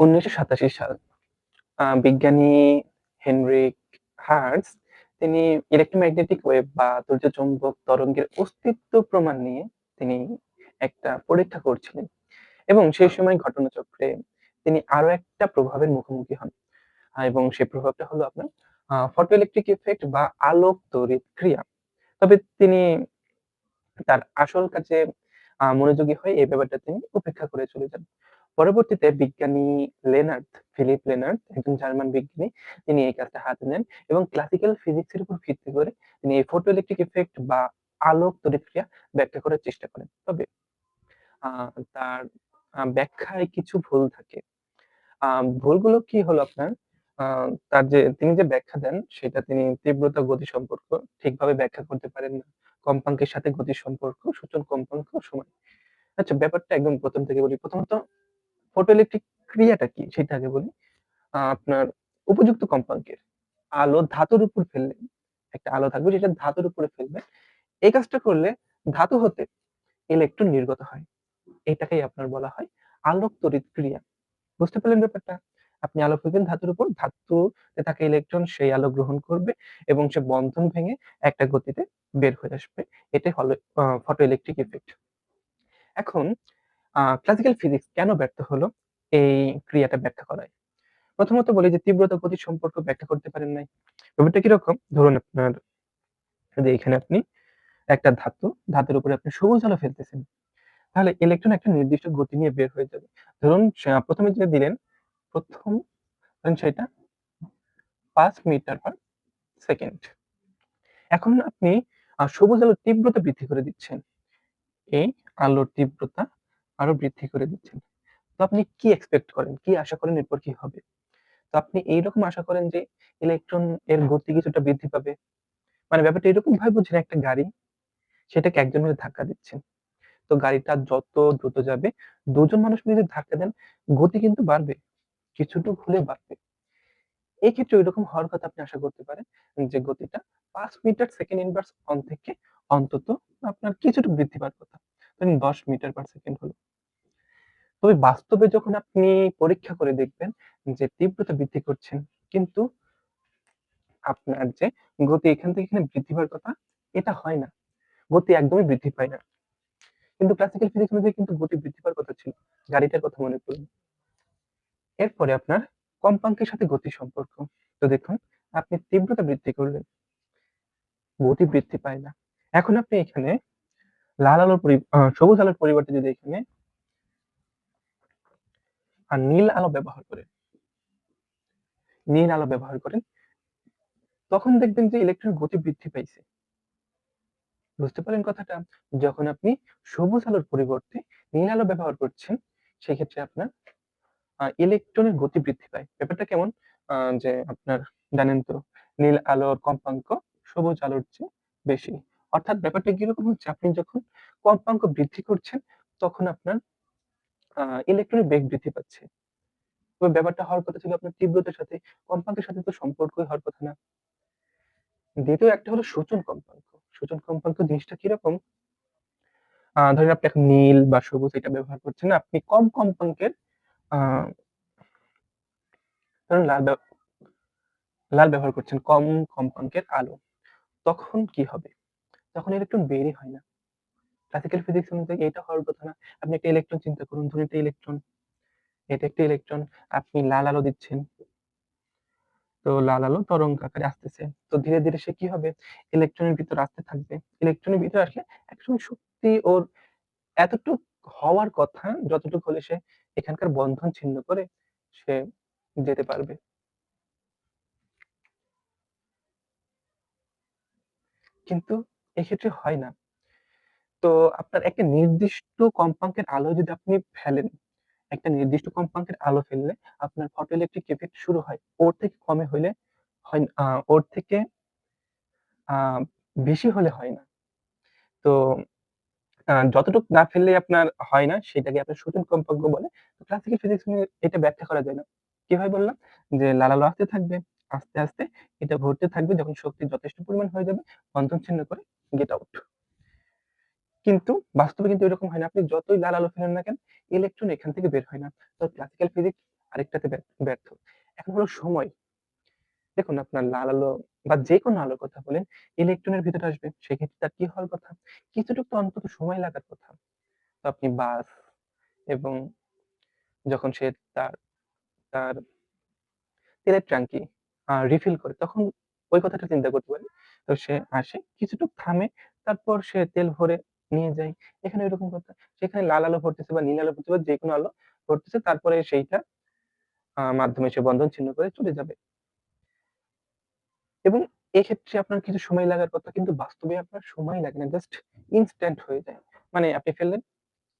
১৯৮৭ সাল বিজ্ঞানী Heinrich Hertz, তিনি ইলেক্ট্রোম্যাগনেটিক ওয়েভ বা তরঙ্গের অস্তিত্ব প্রমাণ নিয়ে তিনি একটা পরীক্ষা করছিলেন এবং সেই সময় ঘটনাচক্রে তিনি আরও একটা প্রভাবের মুখোমুখি হন। এবং সেই প্রভাবটা হলো আপনার আ ফটোইলেকট্রিক ইফেক্ট বা আলোক তড়িৎ ক্রিয়া। তবে তিনি তার আসল কাজে মনোযোগী হয়ে এই ব্যাপারটা তিনি উপেক্ষা করে চলে যান। পরবর্তীতে বিজ্ঞানী লেনার্ড, ফিলিপ লেনার্ড একজন জার্মান বিজ্ঞানী তিনি এই কাজটা হাতে নেন এবং ক্লাসিক্যাল ফিজিক্স এর উপর ভিত্তি করে তিনি এই ফটো ইলেকট্রিক ইফেক্ট বা আলোক তড়িৎ ক্রিয়া ব্যাখ্যা করার চেষ্টা করেন। তবে তার ব্যাখ্যায় কিছু ভুল থাকে। ভুলগুলো কি হলো আপনার তার যে তিনি যে ব্যাখ্যা দেন সেটা তিনি তীব্রতা গতি সম্পর্ক ঠিকভাবে ব্যাখ্যা করতে পারেন না। কম্পাঙ্কের সাথে গতির সম্পর্ক, সূচন কম্পাঙ্ক সমান। আচ্ছা ব্যাপারটা একদম ১ম থেকে বলি। প্রথমত ফটোইলেকট্রিক ক্রিয়াটা কি? সেটা আগে বলি। আপনার উপযুক্ত কম্পাঙ্কের আলো ধাতুর উপর ফেললে একটা আলো থাকবে যেটা ধাতুর উপরে ফেলবে। এই কাজটা করলে ধাতু হতে ইলেকট্রন নির্গত হয়। এটাকেই আপনার বলা হয় আলোক তড়িৎ ক্রিয়া। বুঝতে পারলেন ব্যাপারটা? আপনি আলো ফেলবেন ধাতুর উপর, ধাতুতে থাকা ইলেকট্রন সেই আলো গ্রহণ করবে এবং সে বন্ধন ভেঙে একটা গতিতে বের হয়ে আসবে। এটাই হলো আ ফটোইলেকট্রিক ইফেক্ট। এখন ক্লাসিক্যাল ফিজিক্স কেন ব্যর্থ হলো এই ক্রিয়াটা ব্যাখ্যা করায়? প্রথমত বলি যে তীব্রতা গতির সম্পর্ক ব্যাখ্যা করতে পারেন নাই। ব্যাপারটা কীরকম? ধরুন আপনার যে এখানে আপনি একটা ধাতু, ধাতুর উপরে আপনি সবুজ আলো ফেলতেছেন। তাহলে ইলেকট্রন একটা নির্দিষ্ট গতি নিয়ে বের হয়ে যাবে। ধরুন প্রথমে ১ম যেটা দিলেন, ১ম ধরেন সেটা ৫ মিটার পার সেকেন্ড। এখন আপনি সবুজ আলোর তীব্রতা বৃদ্ধি করে দিচ্ছেন। এই আলোর তীব্রতা আরও বৃদ্ধি করে দিচ্ছেন। তো আপনি কি এক্সপেক্ট করেন? কি আশা করেন এরপর কি হবে? তো আপনি এইরকম আশা করেন যে ইলেকট্রন এর গতি কিছুটা বৃদ্ধি পাবে। মানে ব্যাপারটা এরকম ভাবে বুঝেন একটা গাড়ি, সেটাকে একজন মিলে ধাক্কা দিচ্ছেন। তো গাড়িটা যত দ্রুত যাবে, দুজন মানুষ মিলে ধাক্কা দেন, গতি কিন্তু বাড়বে। কিছুটুক হলেও বাড়বে। এক্ষেত্রে ঐরকম হওয়ার কথা আপনি আশা করতে পারেন যে গতিটা ৫ মিটার সেকেন্ড ইনভার্স অন থেকে অন্তত আপনার কিছুটুক বৃদ্ধি পাওয়ার কথা। ধরেন ১০ মিটার পার সেকেন্ড হলো। তবে বাস্তবে যখন আপনি পরীক্ষা করে দেখবেন যে তীব্রতা বৃদ্ধি করছেন, কিন্তু আপনার যে গতি এখান থেকে এখানে বৃদ্ধি পাওয়ার কথা, এটা হয় না। গতি একদমই বৃদ্ধি পায় না। কিন্তু ক্লাসিক্যাল ফিজিক্স অনুযায়ী কিন্তু গতি বৃদ্ধি পাওয়ার কথা ছিল। গাড়িটার কথা মনে করুন। এরপরে আপনার কম্পাঙ্কের সাথে গতির সম্পর্ক। তো দেখুন, আপনি তীব্রতা বৃদ্ধি করলেন, গতি বৃদ্ধি পায় না। এখন আপনি এখানে লাল আলোর সবুজ আলোর পরিবর্তে যদি এখানে আ নীল আলো ব্যবহার করেন নীল আলো ব্যবহার করেন, তখন দেখবেন যে ইলেকট্রনের গতি বৃদ্ধি পাইছে। বুঝতে পারলেন কথাটা? যখন আপনি সবুজ আলোর পরিবর্তে নীল আলো ব্যবহার করছেন, সেক্ষেত্রে আপনার ইলেকট্রনের গতি বৃদ্ধি পায়। ব্যাপারটা কেমন? যে আপনার জানেন তো নীল আলোর কম্পাঙ্ক সবুজ আলোর চেয়ে বেশি। অর্থাৎ ব্যাপারটা কীরকম হচ্ছে? আপনি যখন কম্পাঙ্ক বৃদ্ধি করছেন, তখন আপনার ইলেকট্রনের বেগ বৃদ্ধি পাচ্ছে। তবে ব্যাপারটা হওয়ার কথা ছিল আপনার তীব্রতার সাথে, কম্পাঙ্কের সাথে তো সম্পর্কই হওয়ার কথা না। দ্বিতীয় একটা হলো সূচন কম্পাঙ্ক। সূচন কম্পাঙ্ক জিনিসটা কীরকম? ধরেন আপনি এখন নীল বা সবুজ এটা ব্যবহার করছেন আপনি কম কম্পাঙ্কের ধরুন লাল লাল ব্যবহার করছেন, কম কম্পাঙ্কের আলো। তখন কি হবে? তখন ইলেকট্রন বেরই হয় না। ক্লাসিক্যাল ফিজিক্স অনুযায়ী এটা হওয়ার কথা না। আপনি একটা ইলেকট্রন চিন্তা করুন, ধরুন এটা ইলেকট্রন, এটা একটা ইলেকট্রন, আপনি লাল আলো দিচ্ছেন। তো লাল আলো তরঙ্গ আকারে আসতেছে। তো ধীরে, ধীরে সে কি হবে? ইলেকট্রনের ভিতর আসতে থাকবে। ইলেকট্রনের ভিতরে আসলে একসময় শক্তি ওর এতটুক হওয়ার কথা, যতটুক হলে সে এখানকার বন্ধন ছিন্ন করে সে যেতে পারবে। কিন্তু এক্ষেত্রে হয় না। তো আপনার একটা নির্দিষ্ট কম্পাঙ্কের আলো যদি আপনি ফেলেন, একটা নির্দিষ্ট কম্পাঙ্কের আলো ফেললে আপনার ফটোইলেকট্রিক ইফেক্ট শুরু হয়। ওর থেকে কমে হইলে হয় ওর থেকে বেশি হলে হয় না। তো যতটুক না ফেললে আপনার হয় না, সেটাকে আপনার সূচন কম্পাঙ্ক বলে। ক্লাসিক্যাল ফিজিক্স নিয়ে এটা ব্যাখ্যা করা যায় না। কীভাবে বললাম? যে লাল আলো আসতে থাকবে, আস্তে, আস্তে এটা ঘটতে থাকবে যখন শক্তি যথেষ্ট পরিমাণ হয়ে যাবে, বন্ধন ছিন্ন করে গেট আউট। কিন্তু বাস্তবে কিন্তু এরকম হয় না। আপনি যতই লাল আলো ফেলেন না কেন, ইলেকট্রন এখান থেকে বের হয় না। তো ক্লাসিক্যাল ফিজিক্স আরেকটাতে ব্যর্থ। এখন হলো সময়। দেখুন আপনার লাল আলো বা যেকোনো আলোর কথা বলেন, ইলেকট্রনের ভিতরে আসবে। সেক্ষেত্রে তার কি হওয়ার কথা? কিছুটুকু তো অন্তত সময় লাগার কথা। তো আপনি বাস এবং যখন সে তার তার তেলের ট্যাঙ্কি রিফিল করে তখন ওই কথাটা চিন্তা করতে পারি। তো সে আসে, কিছুটুক থামে, তারপর সে তেল ভরে নিয়ে যায়। এখানে এরকম কথা। সেখানে লাল আলো ভরতেছে বা নীল আলো ভরতেছে বা যেকোনো আলো ভরতেছে তারপরে সেইটা মাধ্যমে সে বন্ধন ছিন্ন করে চলে যাবে। এবং এক্ষেত্রে আপনার কিছু সময় লাগার কথা কিন্তু বাস্তবে আপনার সময় লাগে না। জাস্ট ইনস্ট্যান্ট হয়ে যায়। মানে আপনি ফেললেন,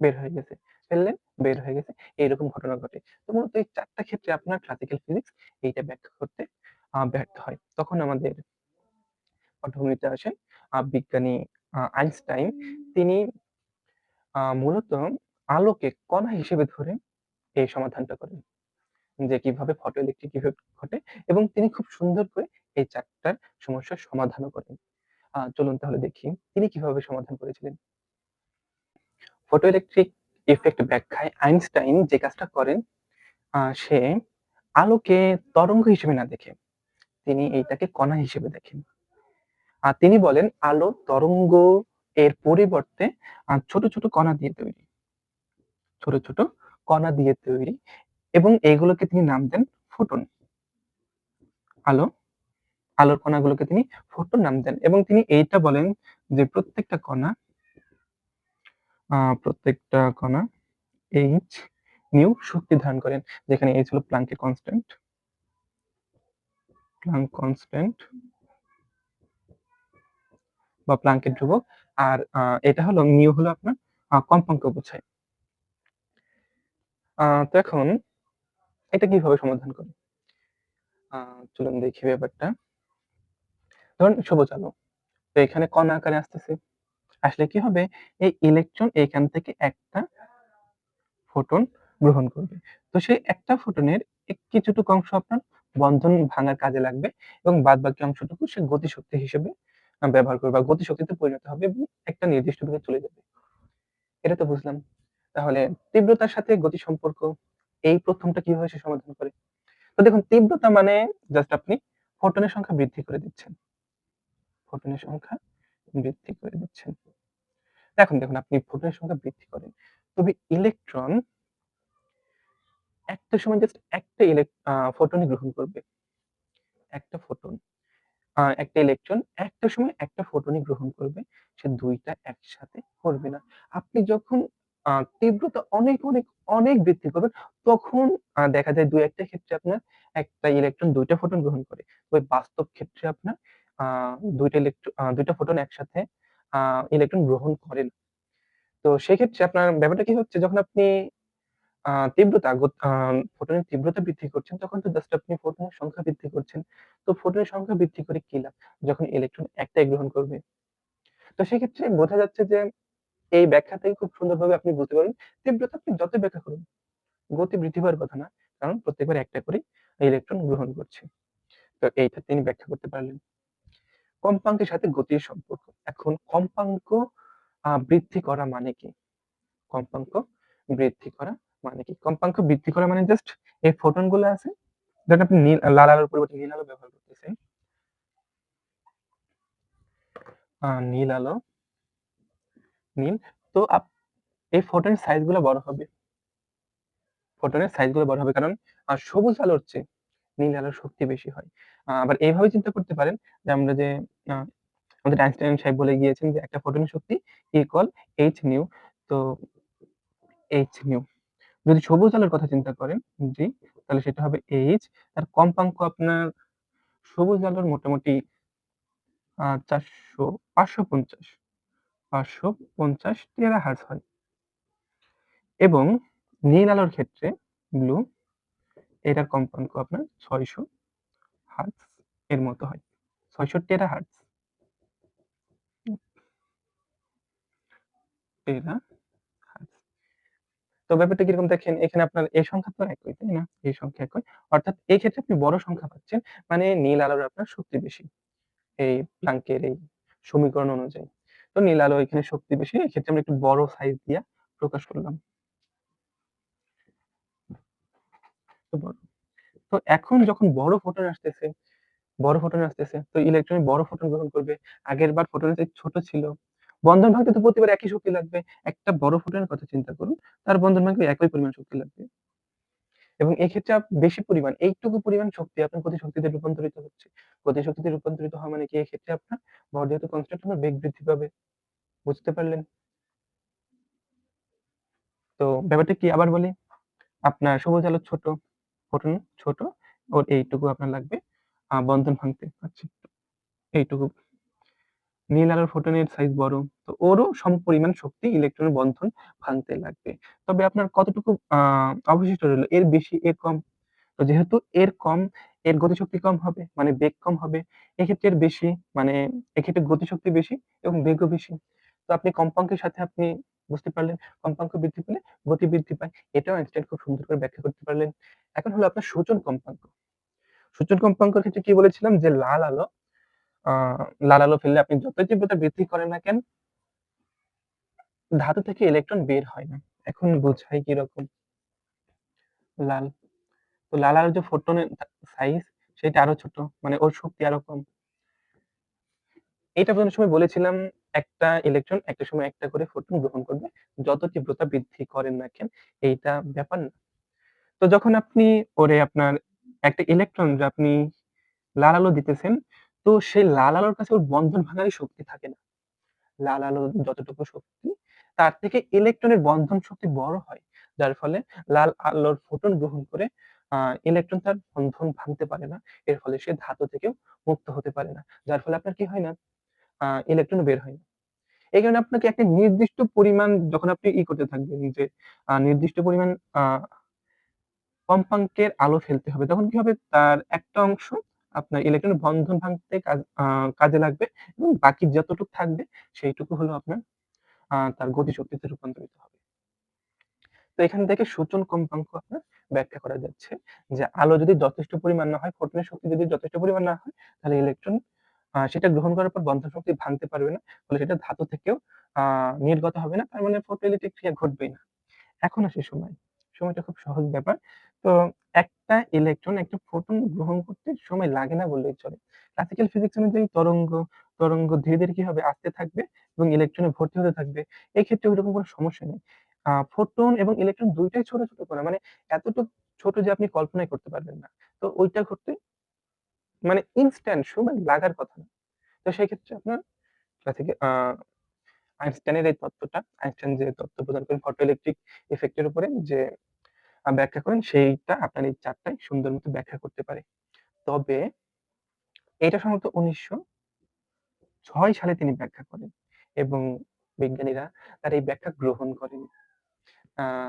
বের হয়ে গেছে। ফেললেন, বের হয়ে গেছে। এইরকম ঘটনা ঘটে। তো মূলত এই চারটা ক্ষেত্রে আপনার ক্লাসিক্যাল ফিজিক্স এইটা ব্যাখ্যা করতে ব্যর্থ হয়। তখন আমাদের পটভূমিতে আসেন বিজ্ঞানী আইনস্টাইন। তিনি মূলত আলোকে কণা হিসেবে ধরে এই সমাধানটা করেন। যে কীভাবে ফটোইলেকট্রিক ইফেক্ট ঘটে এবং তিনি খুব সুন্দর করে এই ৪ টার সমস্যার সমাধানও করেন। চলুন তাহলে দেখি তিনি কীভাবে সমাধান করেছিলেন। ফটোইলেকট্রিক ইফেক্ট ব্যাখ্যায় আইনস্টাইন যে কাজটা করেন, সে আলোকে তরঙ্গ হিসেবে না দেখে তিনি এইটাকে কণা হিসেবে দেখেন। আর তিনি বলেন আলো তরঙ্গ এর পরিবর্তে ছোট, ছোট কণা দিয়ে তৈরি। ছোট, ছোট কণা দিয়ে তৈরি এবং এগুলোকে তিনি নাম দেন ফোটন। আলো, আলোর কণাগুলোকে তিনি ফোটন নাম দেন এবং তিনি এইটা বলেন যে প্রত্যেকটা কণা প্রত্যেকটা কণা এইচ নিউ শক্তি ধারণ করেন। যেখানে এইচ হলো প্লাংকের কনস্ট্যান্ট। প্লাংক কনস্ট্যান্ট বা প্লাংকের ধ্রুবক। আর এটা হলো, নিউ হলো আপনার কম্পাঙ্ক বোঝায়। তো এখন এটা কীভাবে সমাধান করে? চলুন দেখি ব্যাপারটা। ধরুন সবুজ আলো। তো এখানে কণা আকারে আসতেছে। আসলে কি হবে? এই ইলেকট্রন এখান থেকে একটা ফোটন গ্রহণ করবে। তো সেই একটা ফোটনের কিছুটুকু অংশ আপনার বন্ধন ভাঙার কাজে লাগবে এবং বাদবাকি অংশটুকু সে গতিশক্তি হিসেবে ব্যবহার করবে বা গতিশক্তিতে পরিণত হবে এবং একটা নির্দিষ্ট দিকে চলে যাবে। এটা তো বুঝলাম। তাহলে তীব্রতার সাথে গতি সম্পর্ক, এই প্রথমটা কীভাবে সে সমাধান করে? তো দেখুন, তীব্রতা মানে জাস্ট আপনি ফোটনের সংখ্যা বৃদ্ধি করে দিচ্ছেন। ফোটনের সংখ্যা বৃদ্ধি করে দিচ্ছেন। এখন দেখুন আপনি ফোটনের সংখ্যা বৃদ্ধি করেন। তবে ইলেকট্রন একটা সময় জাস্ট একটা ফোটনই গ্রহণ করবে। একটা ফোটন। একটা ইলেকট্রন একটা সময় একটা ফোটনই গ্রহণ করবে। সে ২ টা একসাথে করবে না। আপনি যখন তীব্রতা অনেক, অনেক, অনেক বৃদ্ধি করবেন তখন দেখা যায় ২-১ ক্ষেত্রে আপনার একটা ইলেকট্রন দুইটা ফোটন গ্রহণ করে। তবে বাস্তব ক্ষেত্রে আপনার আ ২ টা ইলেকট্রো আ ২ টা ফোটন একসাথে ইলেকট্রন গ্রহণ করে না। তো সেক্ষেত্রে আপনার ব্যাপারটা কি হচ্ছে যখন আপনি তীব্রতা ফোটনের তীব্রতা বৃদ্ধি করছেন তখন তো জাস্ট আপনি ফোটনের সংখ্যা বৃদ্ধি করছেন। তো ফোটনের সংখ্যা বৃদ্ধি করে কি লাভ? যখন ইলেকট্রন একটাই গ্রহণ করবে। তো সেক্ষেত্রে বোঝা যাচ্ছে যে এই ব্যাখ্যা থেকে খুব সুন্দরভাবে আপনি বুঝতে পারবেন তীব্রতা আপনি যত ব্যাখ্যা করুন, গতি বৃদ্ধি পাওয়ার কথা না। কারণ প্রত্যেকবার একটা করে ইলেকট্রন গ্রহণ করছে। তো এইটা তিনি ব্যাখ্যা করতে পারলেন। কম্পাঙ্কের সাথে গতির সম্পর্ক। এখন কম্পাঙ্ক বৃদ্ধি করা মানে কি? কম্পাঙ্ক বৃদ্ধি করা মানে কি? কম্পাঙ্ক বৃদ্ধি করা মানে জাস্ট এই ফোটনগুলো আছে, ধরেন আপনি নীল লাল আলোর পরিবর্তে নীল আলো ব্যবহার করতেছেন। নীল আলো, নীল। তো এই ফোটনের সাইজগুলো বড় হবে। ফোটনের সাইজগুলো বড় হবে কারণ সবুজ আলোর চেয়ে নীল আলোর শক্তি বেশি হয়। আবার এইভাবে চিন্তা করতে পারেন যে আমরা যে আমাদের আইনস্টাইন সাহেব বলে গিয়েছেন যে একটা ফোটনের শক্তি ইকুয়াল h নিউ। তো এইচ নিউ। যদি সবুজ আলোর কথা চিন্তা করেন, জি, তাহলে সেটা হবে এইচ তার কম্পাঙ্ক আপনার সবুজ আলোর মোটামুটি আ ৪০০ ৫৫০ ৫৫০ টেরাহার্টজ হয়। এবং নীল আলোর ক্ষেত্রে ব্লু এটার কম্পাঙ্ক আপনার ৬০০ হার্টজ এর মতো হয়। ৬০০ টেরাহার্টজ। টেরাহার্টজ। তো ব্যাপারটা কীরকম দেখেন এখানে আপনার এই সংখ্যা তো একই, তাই না? এই সংখ্যা একই। অর্থাৎ এই ক্ষেত্রে আপনি বড় সংখ্যা পাচ্ছেন। মানে নীল আলোর আপনার শক্তি বেশি। এই প্লাঙ্কের এই সমীকরণ অনুযায়ী। তো নীল আলো এখানে শক্তি বেশি। এক্ষেত্রে আমরা একটু বড় সাইজ দিয়া প্রকাশ করলাম। তো বড়। তো এখন যখন বড় ফোটন আসতেছে, বড় ফোটন আসতেছে, তো ইলেকট্রন বড় ফোটন গ্রহণ করবে। আগেরবার ফোটনের সাইজ ছোট ছিল। বন্ধন ভাঙতে তো প্রতিবার একই শক্তি লাগবে। একটা বড় ফোটনের কথা চিন্তা করুন। তার বন্ধন ভাঙতে একই পরিমাণ শক্তি লাগবে। এবং এক্ষেত্রে বেশি পরিমাণ এইটুকু পরিমাণ শক্তি আপনার গতিশক্তিতে রূপান্তরিত হচ্ছে। গতিশক্তিতে রূপান্তরিত হওয়া মানে কি এক্ষেত্রে আপনার ভর যেহেতু কনস্ট্যান্ট আপনার বেগ বৃদ্ধি পাবে। বুঝতে পারলেন? তো ব্যাপারটা কি আবার বলি। আপনার সবুজ আলো ছোট, ফোটন ছোট, ওর এইটুকু আপনার লাগবে বন্ধন ভাঙতে। আচ্ছা, এইটুকু। নীল আলোর ফোটনের সাইজ বড়। তো ওরও সমপরিমাণ শক্তি ইলেকট্রনের বন্ধন ভাঙতে লাগবে। তবে আপনার কতটুকু অবশিষ্ট রইল? এর বেশি, এর কম। তো যেহেতু এর কম, এর গতিশক্তি কম হবে, মানে বেগ কম হবে। এক্ষেত্রে এর বেশি, মানে এক্ষেত্রে গতিশক্তি বেশি এবং বেগও বেশি। তো আপনি কম্পাঙ্কের সাথে আপনি বুঝতে পারলেন, কম্পাঙ্ক বৃদ্ধি পেলে গতি বৃদ্ধি পায়। এটাও আইনস্টাইন খুব সুন্দর করে ব্যাখ্যা করতে পারলেন। এখন হলো আপনার সূচন কম্পাঙ্ক। সূচন কম্পাঙ্কের ক্ষেত্রে কি বলেছিলাম যে লাল আলো লাল আলো ফেললে আপনি যতই তীব্রতা বৃদ্ধি করেন না কেন ধাতু থেকে ইলেকট্রন বের হয় না। এখন বোঝাই কীরকম? লাল। তো লাল আলোর যে ফোটনের সাইজ সেটা আরও ছোট। মানে ওর শক্তি আরও কম। এটা বোঝানোর সময় বলেছিলাম একটা ইলেকট্রন একটা সময় একটা করে ফোটন গ্রহণ করবে। যত তীব্রতা বৃদ্ধি করেন না কেন এইটা ব্যাপার না। তো যখন আপনি ওরে আপনার একটা ইলেকট্রন আপনি লাল আলো দিতেছেন, তো সেই লাল আলোর কাছে ওর বন্ধন ভাঙারই শক্তি থাকে না। লাল আলোর যতটুকু শক্তি তার থেকে ইলেকট্রনের বন্ধন শক্তি বড় হয়। যার ফলে লাল আলোর ফোটন গ্রহণ করে ইলেকট্রন তার বন্ধন ভাঙতে পারে না। এর ফলে সে ধাতু থেকেও মুক্ত হতে পারে না। যার ফলে আপনার কি হয় না? ইলেকট্রন বের হয়। এই কারণে আপনাকে একটা নির্দিষ্ট পরিমাণ যখন আপনি ই করতে থাকবেন যে নির্দিষ্ট পরিমাণ কম্পাঙ্কের আলো ফেলতে হবে। তখন কি হবে? তার একটা অংশ আপনার ইলেকট্রনের বন্ধন ভাঙতে কাজ লাগবে এবং বাকি যতটুকু থাকবে সেইটুকু হলো আপনার তার গতিশক্তিতে রূপান্তরিত হবে। তো এখান থেকে সূচন কম্পাঙ্ক আপনার ব্যাখ্যা করা যাচ্ছে যে আলো যদি যথেষ্ট পরিমাণ না হয়, ফোটনের শক্তি যদি যথেষ্ট পরিমাণ না হয়, তাহলে ইলেকট্রন সেটা গ্রহণ করার পর বন্ধন শক্তি ভাঙতে পারবে না। ফলে সেটা ধাতু থেকেও নির্গত হবে না। তার মানে ফটোইলেকট্রিক ক্রিয়া ঘটবেই না। এখন আসি সময়। সময়টা খুব সহজ ব্যাপার। তো একটা ইলেকট্রন একটা ফোটন গ্রহণ করতে সময় লাগে না বললেই চলে। ক্লাসিক্যাল ফিজিক্স অনুযায়ী তরঙ্গ, তরঙ্গ ধীরে, ধীরে কি হবে? আসতে থাকবে এবং ইলেকট্রনে ভর্তি হতে থাকবে। এক্ষেত্রে ঐরকম কোনো সমস্যা নেই। ফোটন এবং ইলেকট্রন দুইটাই ছোট, ছোট কণা। মানে এতটুক ছোট যে আপনি কল্পনাই করতে পারবেন না। তো ওইটা ঘটতে মানে ইনস্ট্যান্ট সময় লাগার কথা না। তো সেই ক্ষেত্রে আপনার আ আইনস্টাইনের এই তত্ত্বটা, আইনস্টাইন যে তত্ত্ব প্রদান করেন ফটোইলেকট্রিক ইফেক্ট এর উপরে যে ব্যাখ্যা করেন সেইটা আপনার এই চার্টটায় সুন্দর মতো ব্যাখ্যা করতে পারে। তবে এটা সম্ভবত ১৯০৬ সালে তিনি ব্যাখ্যা করেন এবং বিজ্ঞানীরা তার এই ব্যাখ্যা গ্রহণ করেন।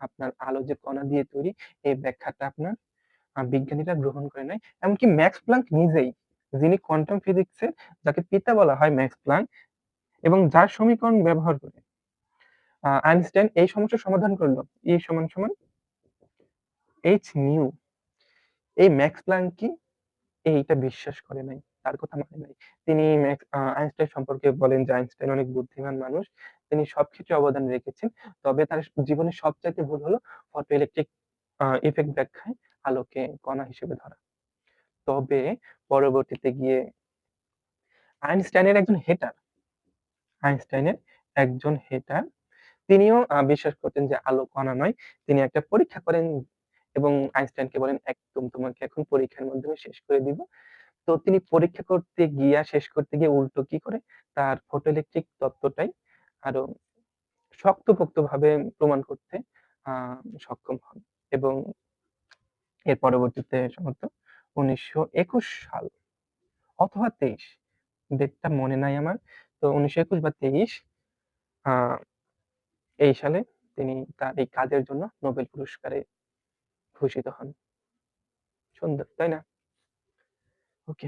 আপনার আলো যে কণা দিয়ে তৈরি এই ব্যাখ্যাটা আপনার বিজ্ঞানীরা গ্রহণ করে নাই। এমনকি ম্যাক্স প্লাংক নিজেই যিনি কোয়ান্টাম ফিজিক্সের যাকে পিতা বলা হয় ম্যাক্স প্লাংক এবং যার সমীকরণ ব্যবহার করে আইনস্টাইন এই সমস্যার সমাধান করল। E সমান, সমান এইচ নিউ এই ম্যাক্স প্লাঙ্ক কি এইটা বিশ্বাস করে নাই। তার কথা মানে নাই। তিনি আইনস্টাইন সম্পর্কে বলেন যে আইনস্টাইন অনেক বুদ্ধিমান মানুষ। তিনি সব ক্ষেত্রে অবদান রেখেছেন। তবে তার জীবনের সবচাইতে ভুল হলো ফটোইলেকট্রিক আ ইফেক্ট ব্যাখ্যায় আলোকে কণা হিসেবে ধরা। তবে পরবর্তীতে গিয়ে আইনস্টাইনের একজন হেটার আইনস্টাইনের একজন হেটার তিনিও বিশ্বাস করতেন যে আলো কণা নয়। তিনি একটা পরীক্ষা করেন এবং আইনস্টাইনকে বলেন, "একদম তোমাকে এখন পরীক্ষার মাধ্যমে শেষ করে দিব।" তো তিনি পরীক্ষা করতে গিয়া শেষ করতে গিয়ে উল্টো কি করে? তার ফটোইলেকট্রিক তত্ত্বটাই আরও শক্তপোক্তভাবে প্রমাণ করতে সক্ষম হন এবং এর পরবর্তীতে সম্ভবত ১৯২১ সাল অথবা ২৩ ডেটটা মনে নাই আমার। তো ১৯২১ বা তেইশ এই সালে তিনি তার এই কাজের জন্য নোবেল পুরস্কারে ভূষিত হন। সুন্দর, তাই না? ওকে।